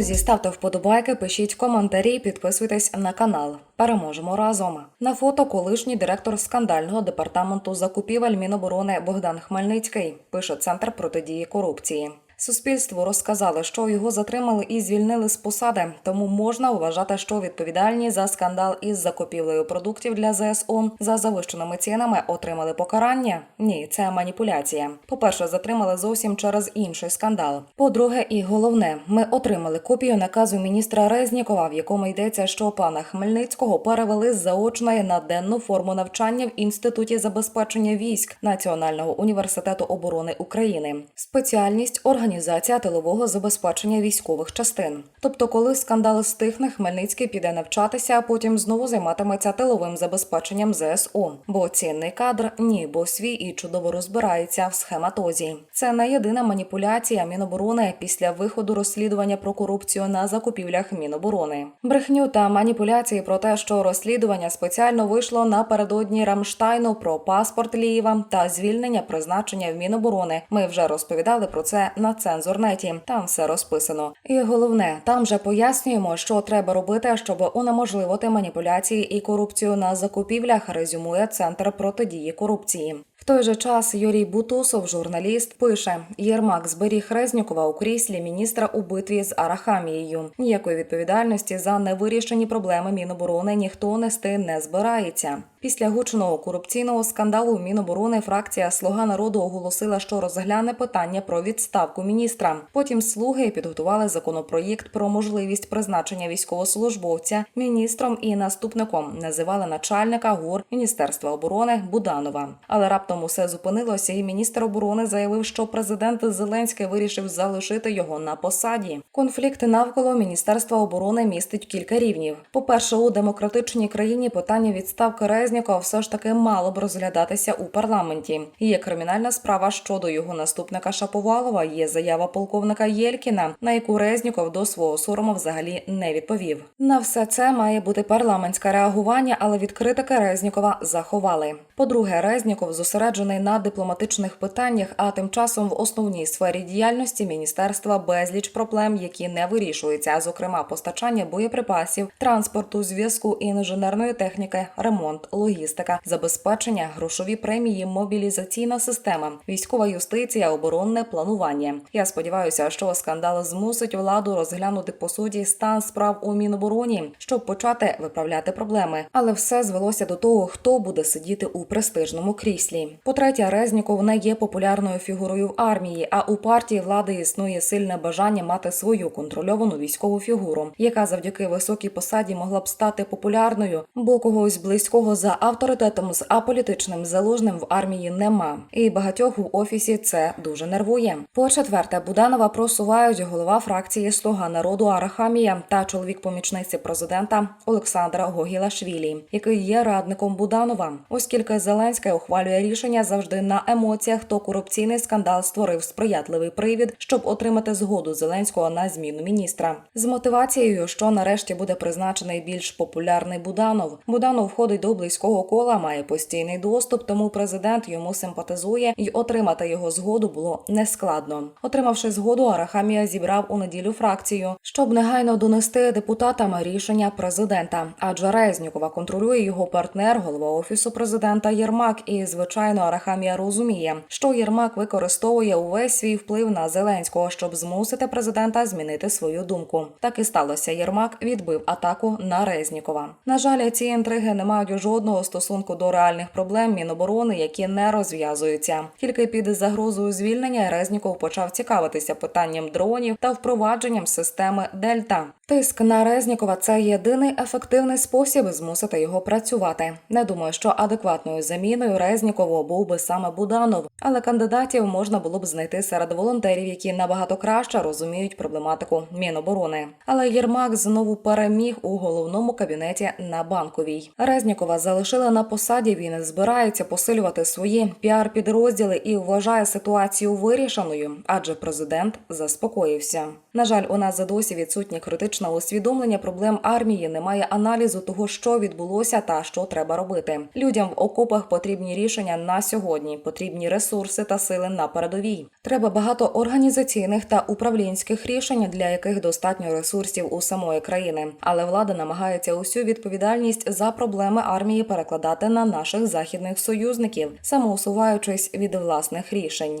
Друзі, ставте вподобайки, пишіть коментарі, підписуйтесь на канал. Переможемо разом. На фото колишній директор скандального департаменту закупівель Міноборони Богдан Хмельницький пише Центр протидії корупції. Суспільству розказали, що його затримали і звільнили з посади, тому можна вважати, що відповідальні за скандал із закупівлею продуктів для ЗСУ за завищеними цінами отримали покарання. Ні, це маніпуляція. По-перше, затримали зовсім через інший скандал. По-друге, і головне, ми отримали копію наказу міністра Резнікова, в якому йдеться, що пана Хмельницького перевели з заочної на денну форму навчання в інституті забезпечення військ Національного університету оборони України. Спеціальність організація тилового забезпечення військових частин. Тобто, коли скандал стихне, Хмельницький піде навчатися, а потім знову займатиметься тиловим забезпеченням ЗСУ. Бо цінний кадр ні, бо свій і чудово розбирається в схематозі. Це не єдина маніпуляція Міноборони після виходу розслідування про корупцію на закупівлях Міноборони. Брехню та маніпуляції про те, що розслідування спеціально вийшло напередодні Рамштайну про паспорт Лієва та звільнення призначення в Міноборони. Ми вже розповідали про це на цензурнеті. Там все розписано. І головне, там же пояснюємо, що треба робити, щоб унеможливити маніпуляції і корупцію на закупівлях. Резюмує центр протидії корупції. В той же час Юрій Бутусов, журналіст, пише: Єрмак зберіг Резнікова у кріслі міністра у битві з Арахамією. Ніякої відповідальності за невирішені проблеми Міноборони ніхто нести не збирається. Після гучного корупційного скандалу Міноборони фракція Слуга народу оголосила, що розгляне питання про відставку міністра. Потім слуги підготували законопроєкт про можливість призначення військовослужбовця міністром і наступником. Називали начальника ГУР Міністерства оборони Буданова. Але раптом усе зупинилося, і міністр оборони заявив, що президент Зеленський вирішив залишити його на посаді. Конфлікт навколо міністерства оборони містить кілька рівнів. По перше, у демократичній країні питання відставки Резнікова все ж таки мало б розглядатися у парламенті. Є кримінальна справа щодо його наступника Шаповалова. Є заява полковника Єлькіна, на яку Резніков до свого сорому взагалі не відповів. На все це має бути парламентське реагування, але від критики Резнікова заховали. По-друге, Резніков зосереджений на дипломатичних питаннях, а тим часом в основній сфері діяльності міністерства безліч проблем, які не вирішуються, зокрема постачання боєприпасів, транспорту, зв'язку інженерної техніки, ремонт, логістика, забезпечення, грошові премії, мобілізаційна система, військова юстиція, оборонне планування. Я сподіваюся, що скандал змусить владу розглянути по суті стан справ у Мінобороні, щоб почати виправляти проблеми. Але все звелося до того, хто буде сидіти у престижному кріслі. По-третє, Резніков не є популярною фігурою в армії, а у партії влади існує сильне бажання мати свою контрольовану військову фігуру, яка завдяки високій посаді могла б стати популярною, бо когось близького за авторитетом з аполітичним залужним в армії нема. І багатьох в офісі це дуже нервує. По четверте, Буданова просувають голова фракції Слуга народу Арахамія та чоловік помічниці президента Олександра Гогілашвілі, який є радником Буданова, оскільки Зеленський ухвалює рішення завжди на емоціях, то корупційний скандал створив сприятливий привід, щоб отримати згоду Зеленського на зміну міністра з мотивацією, що нарешті буде призначений більш популярний Буданов. Буданов входить до близького кола, має постійний доступ, тому президент йому симпатизує, і отримати його згоду було нескладно. Отримавши згоду, Арахамія зібрав у неділю фракцію, щоб негайно донести депутатам рішення президента. Адже Резнікова контролює його партнер, голова офісу президента Єрмак. І звичайно, Арахамія розуміє, що Єрмак використовує увесь свій вплив на Зеленського, щоб змусити президента змінити свою думку. Так і сталося. Єрмак відбив атаку на Резнікова. На жаль, ці інтриги не мають жодного стосунку до реальних проблем Міноборони, які не розв'язуються. Тільки під загрозою звільнення Резніков почав цікавитися питанням дронів та впровадженням системи Дельта. Тиск на Резнікова це єдиний ефективний спосіб змусити його працювати. Не думаю, що адекватною заміною Резнікову був би саме Буданов, але кандидатів можна було б знайти серед волонтерів, які набагато краще розуміють проблематику Міноборони. Але Єрмак знову переміг у головному кабінеті на банковій. Резнікова залишили на посаді. Він збирається посилювати свої піар-підрозділи і вважає ситуацію вирішеною, адже президент заспокоївся. На жаль, у нас задосі відсутнє критичне усвідомлення проблем армії. Немає аналізу того, що відбулося та що треба робити. Людям в окопах потрібні рішення на сьогодні, потрібні ресурси та сили на передовій. Треба багато організаційних та управлінських рішень, для яких достатньо ресурсів у самої країни. Але влада намагається усю відповідальність за проблеми армії перекладати на наших західних союзників, самоусуваючись від власних рішень.